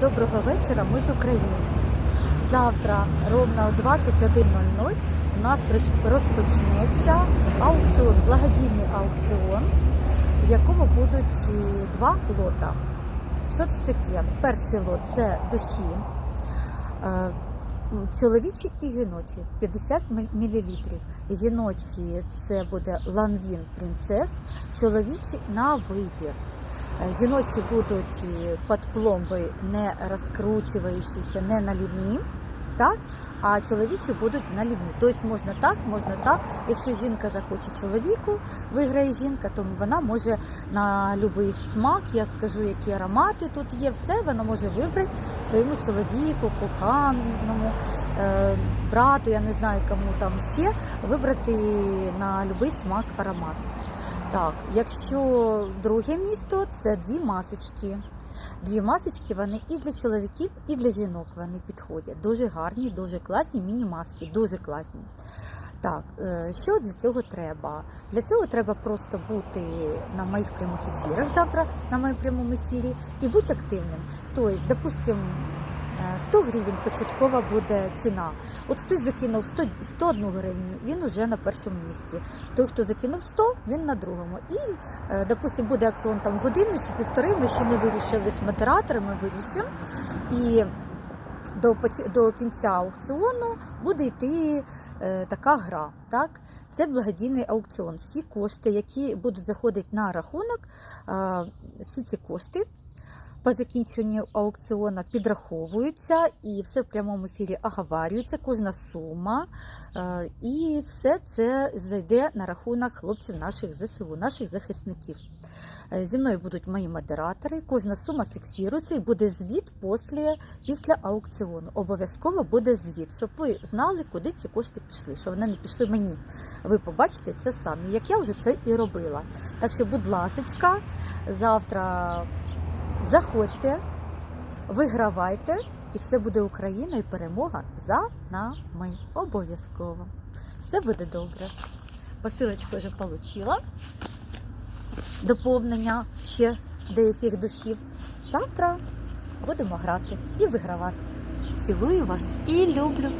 Доброго вечора, ми з України. Завтра ровно о 21.00 у нас розпочнеться аукціон, благодійний аукціон, в якому будуть е, два лота. Що це таке? Перший лот це духи. е, Чоловічі і жіночі 50 мл. Жіночі це буде ланвін принцес, чоловічі на вибір. Жіночі будуть під пломби не розкручуючіся, не налівні, так? а чоловічі будуть налівні. Тобто можна так, можна так. Якщо жінка захоче чоловіку, виграє жінка, то вона може на будь-який смак, я скажу, які аромати тут є, все вона може вибрати своєму чоловіку, коханому, е, брату, я не знаю кому там ще, вибрати на будь-який смак аромат. Так, якщо друге місто, це дві масочки. Дві масочки вони і для чоловіків, і для жінок вони підходять. Дуже гарні, дуже класні міні-маски, дуже класні. Так, е, що для цього треба? Для цього треба просто бути на моїх прямих ефірах завтра на моєму прямому ефірі і бути активним. Тобто, допустимо, 100 гривень початкова буде ціна. От хтось закинув 100, 101 гривню, він уже на першому місці. Той, хто закинув 100, він на другому. І, е, допустимо, буде акціон там годину чи півтори. Ми ще не вирішили з модераторами, вирішимо. І до, до кінця аукціону буде йти е, така гра. Так? Це благодійний аукціон. Всі кошти, які будуть заходити на рахунок, е, всі ці кошти по закінченню аукціону підраховуються і все в прямому ефірі оговарюється, кожна сума. е, І все це зайде на рахунок хлопців наших ЗСУ, наших захисників. Е, Зі мною будуть мої модератори. Кожна сума фіксується і буде звіт після, після аукціону. Обов'язково буде звіт, щоб ви знали, куди ці кошти пішли, щоб вони не пішли мені. Ви побачите це самі, як я вже це і робила. Так що, будь ласочка, завтра заходьте, вигравайте, і все буде Україна і перемога за нами. Обов'язково. Все буде добре. Посилочку вже отримала. Доповнення ще деяких духів. Завтра будемо грати і вигравати. Цілую вас і люблю.